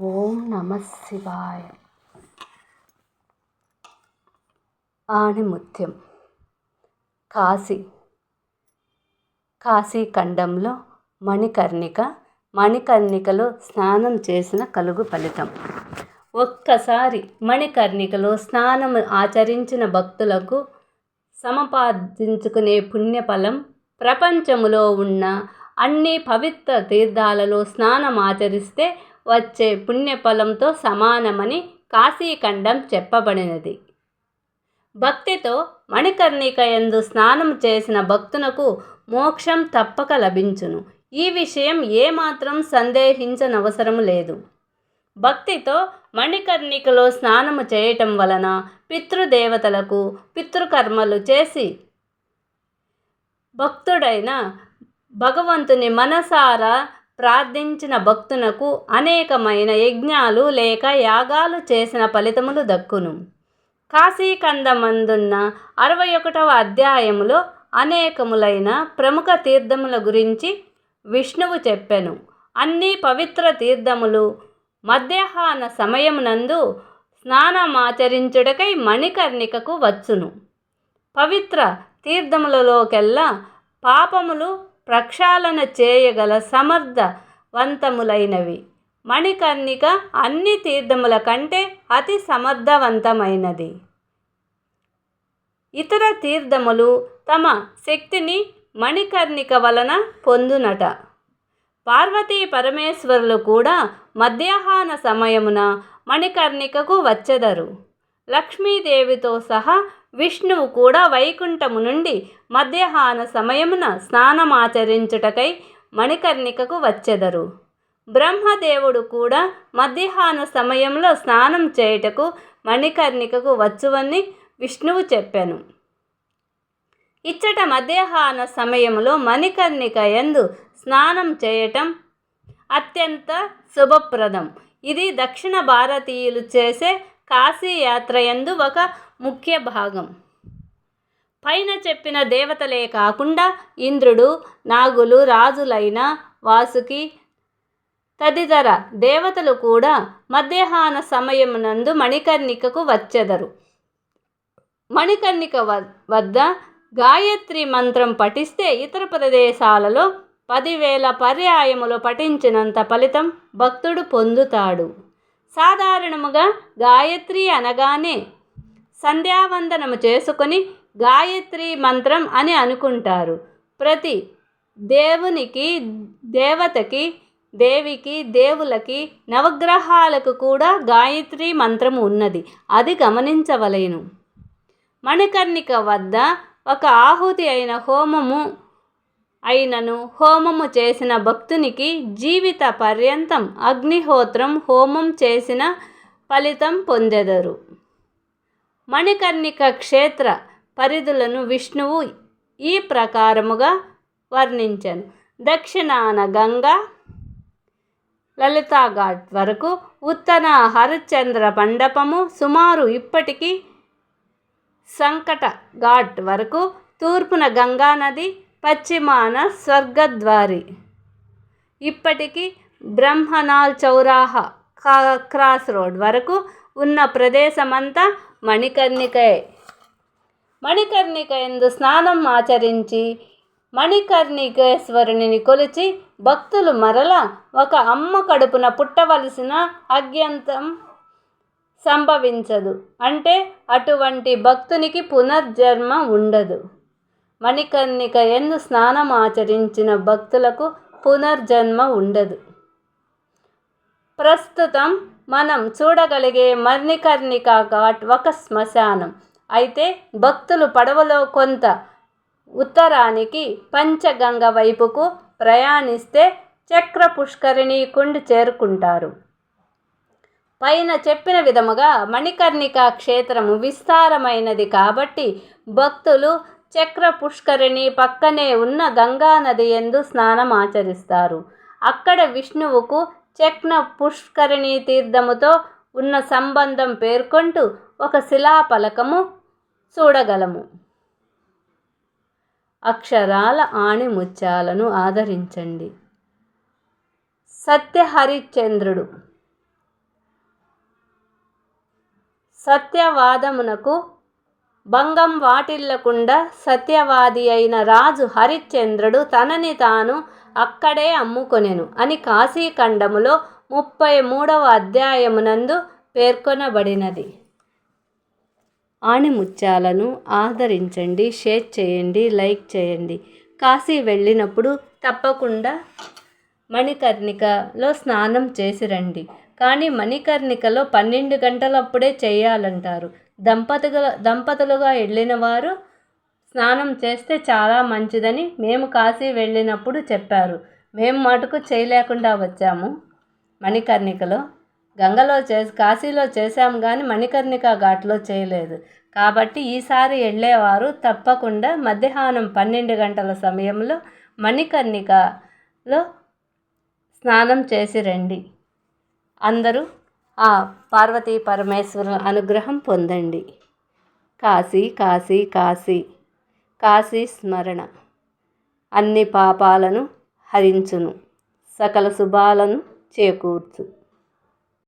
ఓం నమ శివాయ. ఆణిముత్యం కాశీ. కాశీఖండంలో మణికర్ణిక మణికర్ణికలో స్నానం చేసిన కలుగు ఫలితం. ఒక్కసారి మణికర్ణికలో స్నానం ఆచరించిన భక్తులకు సమపాదించుకునే పుణ్యఫలం ప్రపంచములో ఉన్న అన్ని పవిత్ర తీర్థాలలో స్నానం ఆచరిస్తే వచ్చే పుణ్యఫలంతో సమానమని కాశీఖండం చెప్పబడినది. భక్తితో మణికర్ణిక యందు స్నానం చేసిన భక్తునకు మోక్షం తప్పక లభించును. ఈ విషయం ఏమాత్రం సందేహించనవసరం లేదు. భక్తితో మణికర్ణికలో స్నానము చేయటం వలన పితృదేవతలకు పితృకర్మలు చేసి భక్తుడైన భగవంతుని మనసారా ప్రార్థించిన భక్తునకు అనేకమైన యజ్ఞాలు లేక యాగాలు చేసిన ఫలితములు దక్కును. కాశీఖండమందున్న అరవై ఒకటవ అధ్యాయములో అనేకములైన ప్రముఖ తీర్థముల గురించి విష్ణువు చెప్పెను. అన్ని పవిత్ర తీర్థములు మధ్యాహ్న సమయమునందు స్నానమాచరించుటకై మణికర్ణికకు వచ్చును. పవిత్ర తీర్థములలోకెల్లా పాపములు ప్రక్షాళన చేయగల సమర్థవంతములైనవి. మణికర్ణిక అన్ని తీర్థముల కంటే అతి సమర్థవంతమైనది. ఇతర తీర్థములు తమ శక్తిని మణికర్ణిక వలన పొందునట. పార్వతీ పరమేశ్వరులు కూడా మధ్యాహ్న సమయమున మణికర్ణికకు వచ్చెదరు. లక్ష్మీదేవితో సహా విష్ణువు కూడా వైకుంఠము నుండి మధ్యాహ్న సమయమున స్నానమాచరించుటకై మణికర్ణికకు వచ్చెదరు. బ్రహ్మదేవుడు కూడా మధ్యాహ్న సమయంలో స్నానం చేయుటకు మణికర్ణికకు వచ్చువని విష్ణువు చెప్పాను. ఇచ్చట మధ్యాహ్న సమయంలో మణికర్ణిక ఎందు స్నానం చేయటం అత్యంత శుభప్రదం. ఇది దక్షిణ భారతీయులు చేసే కాశీయాత్ర యందు ఒక ముఖ్య భాగం. పైన చెప్పిన దేవతలే కాకుండా ఇంద్రుడు నాగులు రాజులైన వాసుకి తదితర దేవతలు కూడా మధ్యాహ్న సమయమునందు మణికర్ణికకు వచ్చెదరు. మణికర్ణిక వద్ద గాయత్రి మంత్రం పఠిస్తే ఇతర ప్రదేశాలలో పదివేల పర్యాయములు పఠించినంత ఫలితం భక్తుడు పొందుతాడు. సాధారణముగా గాయత్రి అనగానే సంధ్యావందనము చేసుకొని గాయత్రి మంత్రం అని అనుకుంటారు. ప్రతి దేవునికి దేవతకి దేవికి దేవులకి నవగ్రహాలకు కూడా గాయత్రి మంత్రము ఉన్నది. అది గమనించవలేను. మణికర్ణిక వద్ద ఒక ఆహుతి అయిన హోమము అయినను హోమము చేసిన భక్తునికి జీవిత పర్యంతం అగ్నిహోత్రం హోమం చేసిన ఫలితం పొందెదరు. మణికర్ణిక క్షేత్ర పరిధులను విష్ణువు ఈ ప్రకారముగా వర్ణించను. దక్షిణాన గంగా లలితాఘాట్ వరకు ఉత్తర హరిశ్చంద్ర మండపము సుమారు ఇప్పటికీ సంకట ఘాట్ వరకు తూర్పున గంగానది పశ్చిమాన స్వర్గద్వారి. ఇప్పటికీ బ్రహ్మనాల్ చౌరాహా క్రాస్ రోడ్ వరకు ఉన్న ప్రదేశమంతా మణికర్ణికే మణికర్ణిక ఎందు స్నానం ఆచరించి మణికర్ణికేశ్వరుని కొలిచి భక్తులు మరల ఒక అమ్మ కడుపున పుట్టవలసిన అగ్యంతం సంభవించదు. అంటే అటువంటి భక్తునికి పునర్జన్మ ఉండదు. మణికర్ణిక ఎందు స్నానం ఆచరించిన భక్తులకు పునర్జన్మ ఉండదు. ప్రస్తుతం మనం చూడగలిగే మణికర్ణిక ఘాట్ ఒక శ్మశానం. అయితే భక్తులు పడవలో కొంత ఉత్తరానికి పంచగంగ వైపుకు ప్రయాణిస్తే చక్ర పుష్కరిణి కుండి చేరుకుంటారు. పైన చెప్పిన విధముగా మణికర్ణిక క్షేత్రము విస్తారమైనది కాబట్టి భక్తులు చక్ర పుష్కరిణి పక్కనే ఉన్న గంగానది ఎందు స్నానం ఆచరిస్తారు. అక్కడ విష్ణువుకు చక్న పుష్కరిణి తీర్థముతో ఉన్న సంబంధం పేర్కొంటూ ఒక శిలాఫలకము చూడగలము. అక్షరాల ఆణిముత్యాలను ఆదరించండి. సత్యహరిశ్చంద్రుడు సత్యవాదమునకు భంగం వాటిల్లకుండా సత్యవాది అయిన రాజు హరిశ్చంద్రుడు తనని తాను అక్కడే అమ్ముకొనెను అని కాశీఖండములో ముప్పై మూడవ అధ్యాయమునందు పేర్కొనబడినది. ఆణిముత్యాలను ఆదరించండి షేర్ చేయండి లైక్ చేయండి. కాశీ వెళ్ళినప్పుడు తప్పకుండా మణికర్ణికలో స్నానం చేసి రండి. కానీ మణికర్ణికలో పన్నెండు గంటలప్పుడే చేయాలంటారు. దంపతుల దంపతులుగా వెళ్ళిన వారు స్నానం చేస్తే చాలా మంచిదని మేము కాశీ వెళ్ళినప్పుడు చెప్పారు. మేము మటుకు చేయలేకుండా వచ్చాము. మణికర్ణికలో. గంగలో చేసి కాశీలో చేశాము కానీ మణికర్ణిక ఘాట్లో చేయలేదు. కాబట్టి ఈసారి వెళ్ళేవారు తప్పకుండా మధ్యాహ్నం పన్నెండు గంటల సమయంలో మణికర్ణికలో స్నానం చేసి రండి. అందరూ ఆ పార్వతీ పరమేశ్వరుల అనుగ్రహం పొందండి. కాశీ కాశీ కాశీ కాశీ స్మరణ. అన్ని పాపాలను హరించును. సకల శుభాలను చేకూర్చు.